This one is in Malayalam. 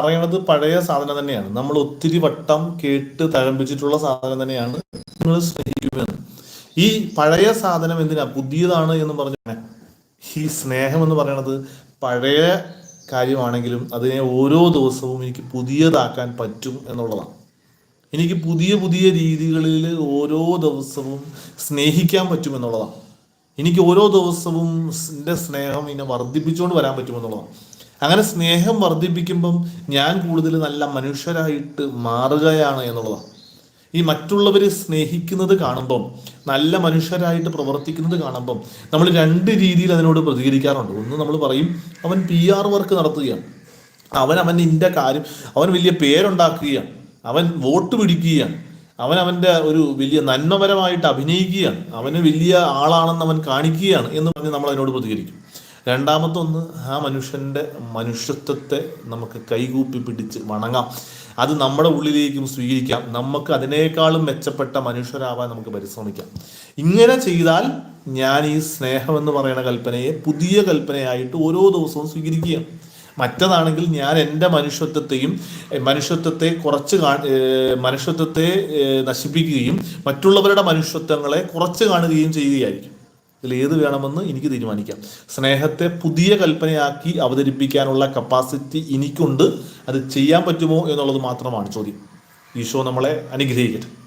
പറയണത് പഴയ സാധനം തന്നെയാണ്. നമ്മൾ ഒത്തിരി വട്ടം കേട്ട് തഴമ്പിച്ചിട്ടുള്ള സാധനം തന്നെയാണ് നിങ്ങൾ സ്നേഹിക്കുമെന്ന് ഈ പഴയ സാധനം എന്തിനാ? പുതിയതാണ് എന്ന് പറഞ്ഞു ഈ സ്നേഹം എന്ന് പറയണത് പഴയ കാര്യമാണെങ്കിലും അതിനെ ഓരോ ദിവസവും എനിക്ക് പുതിയതാക്കാൻ പറ്റും എന്നുള്ളതാണ്. എനിക്ക് പുതിയ പുതിയ രീതികളിൽ ഓരോ ദിവസവും സ്നേഹിക്കാൻ പറ്റും എന്നുള്ളതാണ്. എനിക്ക് ഓരോ ദിവസവും എന്റെ സ്നേഹം ഇങ്ങനെ വർദ്ധിപ്പിച്ചുകൊണ്ട് വരാൻ പറ്റുമെന്നുള്ളതാണ് അങ്ങനെ സ്നേഹം വർദ്ധിപ്പിക്കുമ്പം ഞാൻ കൂടുതൽ നല്ല മനുഷ്യരായിട്ട് മാറുകയാണ് എന്നുള്ളതാണ്. ഈ മറ്റുള്ളവരെ സ്നേഹിക്കുന്നത് കാണുമ്പം നല്ല മനുഷ്യരായിട്ട് പ്രവർത്തിക്കുന്നത് കാണുമ്പം നമ്മൾ രണ്ട് രീതിയിൽ അതിനോട് പ്രതികരിക്കാറുണ്ട്. ഒന്ന് നമ്മൾ പറയും അവൻ പി ആർ വർക്ക് നടത്തുകയാണ്. അവൻ അവന്റെ ഇന്റെ കാര്യം അവൻ വലിയ പേരുണ്ടാക്കുകയാണ്. അവൻ വോട്ട് പിടിക്കുകയാണ്. അവൻ അവന്റെ ഒരു വലിയ നന്മപരമായിട്ട് അഭിനയിക്കുകയാണ്. അവന് വലിയ ആളാണെന്ന് അവൻ കാണിക്കുകയാണ് എന്ന് പറഞ്ഞ് നമ്മൾ അതിനോട് പ്രതികരിക്കും. രണ്ടാമത്തെ ഒന്ന് ആ മനുഷ്യന്റെ മനുഷ്യത്വത്തെ നമുക്ക് കൈകൂപ്പി പിടിച്ച് വണങ്ങാം. അത് നമ്മുടെ ഉള്ളിലേക്കും സ്വീകരിക്കാം. നമുക്ക് അതിനേക്കാളും മെച്ചപ്പെട്ട മനുഷ്യരാവാൻ നമുക്ക് പരിശ്രമിക്കാം. ഇങ്ങനെ ചെയ്താൽ ഞാൻ ഈ സ്നേഹം എന്ന് പറയുന്ന കൽപ്പനയെ പുതിയ കൽപ്പനയായിട്ട് ഓരോ ദിവസവും സ്വീകരിക്കുകയാണ്. മറ്റതാണെങ്കിൽ ഞാൻ എന്റെ മനുഷ്യത്വത്തെയും മനുഷ്യത്വത്തെ കുറച്ച് മനുഷ്യത്വത്തെ നശിപ്പിക്കുകയും മറ്റുള്ളവരുടെ മനുഷ്യത്വങ്ങളെ കുറച്ച് കാണുകയും ചെയ്യുകയായിരിക്കും. ഇതിൽ ഏത് വേണമെന്ന് എനിക്ക് തീരുമാനിക്കാം. സ്നേഹത്തെ പുതിയ കൽപ്പനയാക്കി അവതരിപ്പിക്കാനുള്ള കപ്പാസിറ്റി എനിക്കുണ്ട്. അത് ചെയ്യാൻ പറ്റുമോ എന്നുള്ളത് മാത്രമാണ് ചോദ്യം. ഈശോ നമ്മളെ അനുഗ്രഹിക്കട്ടെ.